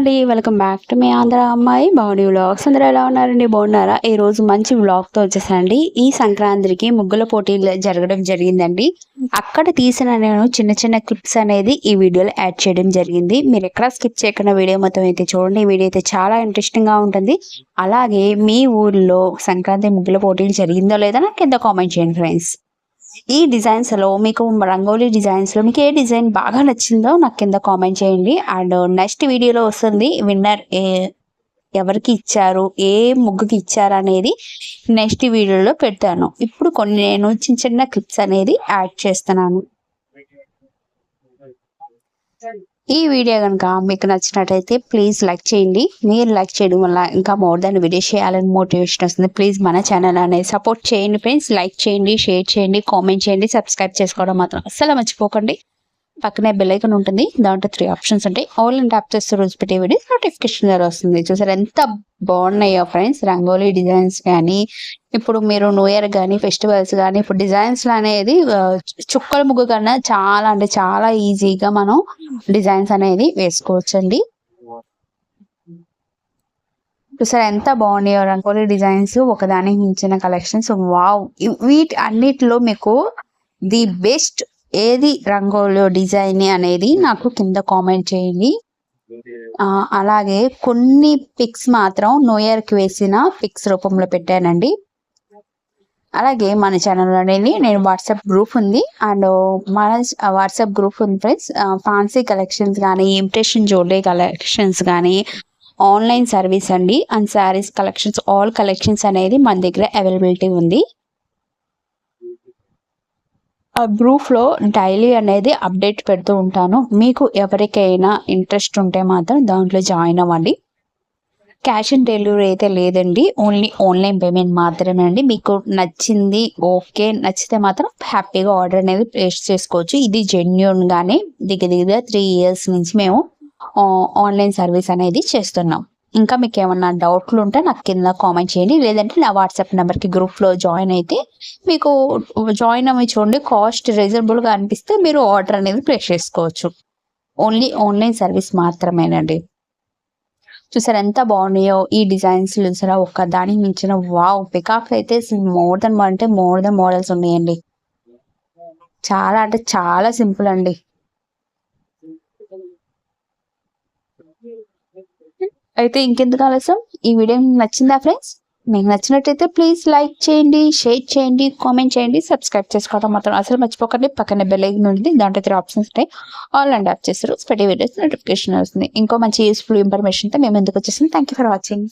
అండి. Welcome back to మీ ఆంధ్ర అమ్మాయి బాడీ వ్లాగ్స్. అందరూ ఎలా ఉన్నారండి? బాగున్నారా? ఈ రోజు మంచి వ్లాగ్తో వచ్చేసానండి. ఈ సంక్రాంతికి ముగ్గుల పోటీలు జరగడం జరిగిందండి. అక్కడ తీసిన నేను చిన్న చిన్న క్లిప్స్ అనేది ఈ వీడియోలో యాడ్ చేయడం జరిగింది. మీరు ఎక్కడ స్కిప్ చేయకుండా వీడియో మొత్తం అయితే చూడండి. ఈ వీడియో అయితే చాలా ఇంట్రెస్టింగ్గా ఉంటుంది. అలాగే మీ ఊర్లో సంక్రాంతి ముగ్గుల పోటీలు జరిగిందో లేదో నాకు కింద కామెంట్ చేయండి ఫ్రెండ్స్ ఈ డిజైన్స్లో మీకు రంగోలీ డిజైన్స్లో మీకు ఏ డిజైన్ బాగా నచ్చిందో నాకు కింద కామెంట్ చేయండి. అండ్ నెక్స్ట్ వీడియోలో వస్తుంది విన్నర్ ఏ ఎవరికి ఇచ్చారు ఏ ముగ్గుకి ఇచ్చారు అనేది నెక్స్ట్ వీడియోలో పెడతాను. ఇప్పుడు కొన్ని నేను చిన్న చిన్న క్లిప్స్ అనేది యాడ్ చేస్తున్నాను. ఈ వీడియో కనుక మీకు నచ్చినట్టయితే ప్లీజ్ లైక్ చేయండి. మీరు లైక్ చేయడం వల్ల ఇంకా మోర్ దాన్ వీడియో చేయాలని మోటివేషన్ వస్తుంది. ప్లీజ్ మన ఛానల్ అనేది సపోర్ట్ చేయండి ఫ్రెండ్స్ లైక్ చేయండి షేర్ చేయండి కామెంట్ చేయండి సబ్స్క్రైబ్ చేసుకోవడం మాత్రం అస్సలు మర్చిపోకండి. పక్కనే బెల్ ఐకన్ ఉంటుంది. దాంట్లో త్రీ ఆప్షన్స్ ఉంటాయి. ఆల్ అండ్ ట్యాప్ చేస్తే రోజు పెట్టే వీడియో నోటిఫికేషన్ ద్వారా వస్తుంది. చూసారు ఎంత బాగున్నాయో ఫ్రెండ్స్ రంగోలీ డిజైన్స్ కానీ ఇప్పుడు మీరు న్యూ ఇయర్ కానీ ఫెస్టివల్స్ కానీ ఇప్పుడు డిజైన్స్ అనేది చుక్కల ముగ్గు కన్నా చాలా అంటే చాలా ఈజీగా మనం డిజైన్స్ అనేది వేసుకోవచ్చండి. చూసారు ఎంత బాగున్నాయో రంగోలీ డిజైన్స్ ఒకదానికి మించిన కలెక్షన్స్ వావ్ వీటి అన్నిటిలో మీకు ది బెస్ట్ ఏది రంగోలో డిజైన్ అనేది నాకు కింద కామెంట్ చేయండి. అలాగే కొన్ని పిక్స్ మాత్రం న్యూ ఇయర్కి వేసిన పిక్స్ రూపంలో పెట్టానండి. అలాగే మన ఛానల్ అనేది నేను వాట్సాప్ గ్రూప్ ఉంది. అండ్ మన వాట్సాప్ గ్రూప్ ఉంది ఫ్రెండ్స్ ఫ్యాన్సీ కలెక్షన్స్ కానీ ఇమిటేషన్ జ్యువెలరీ కలెక్షన్స్ కానీ ఆన్లైన్ సర్వీస్ అండి. And sarees collections all collections అనేది మన దగ్గర అవైలబిలిటీ ఉంది. ఆ గ్రూప్లో డైలీ అనేది అప్డేట్ పెడుతూ ఉంటాను. మీకు ఎవరికైనా ఇంట్రెస్ట్ ఉంటే మాత్రం దాంట్లో జాయిన్ అవ్వండి. క్యాష్ ఆన్ డెలివరీ అయితే లేదండి. ఓన్లీ ఆన్లైన్ పేమెంట్ మాత్రమే అండి. మీకు నచ్చింది ఓకే నచ్చితే మాత్రం హ్యాపీగా ఆర్డర్ అనేది ప్లేస్ చేసుకోవచ్చు. ఇది జెన్యున్గానే దిగ దిగ త్రీ ఇయర్స్ నుంచి మేము ఆన్లైన్ సర్వీస్ అనేది చేస్తున్నాం. ఇంకా మీకు ఏమన్నా డౌట్లు ఉంటే నాకు కింద కామెంట్ చేయండి. లేదంటే నా వాట్సాప్ నెంబర్కి గ్రూప్లో జాయిన్ అయితే మీకు జాయిన్ అవి చూడండి. కాస్ట్ రీజనబుల్గా అనిపిస్తే మీరు ఆర్డర్ అనేది ప్లేస్ చేసుకోవచ్చు. ఓన్లీ ఆన్లైన్ సర్వీస్ మాత్రమేనండి. చూసారు ఎంత బాగున్నాయో ఈ డిజైన్స్ చూసారా? ఒక్క దానికి మించిన వావ్! పికాక్ అయితే మోర్ దెన్ అంటే మోర్ దెన్ మోడల్స్ ఉన్నాయండి. చాలా అంటే చాలా సింపుల్ అండి. అయితే ఇంకెందుకు ఆలస్యం? ఈ వీడియో నచ్చిందా ఫ్రెండ్స్? మీకు నచ్చినట్టయితే ప్లీజ్ లైక్ చేయండి షేర్ చేయండి కామెంట్ చేయండి సబ్స్క్రైబ్ చేసుకోవడం మాత్రం అసలు మర్చిపోకండి. పక్కన బెల్ ఐకన్ ఉంటుంది దాంట్లో త్రీ ఆప్షన్స్ ఉంటాయి. ఆల్ అండ్ ఆఫ్ చేస్తారు. స్పెడీ వీడియోస్ నోటిఫికేషన్ వస్తుంది. ఇంకో మంచి యూస్ఫుల్ ఇన్ఫర్మేషన్తో మేము ఎందుకు వచ్చేసింది థ్యాంక్ యూ ఫర్ వాచింగ్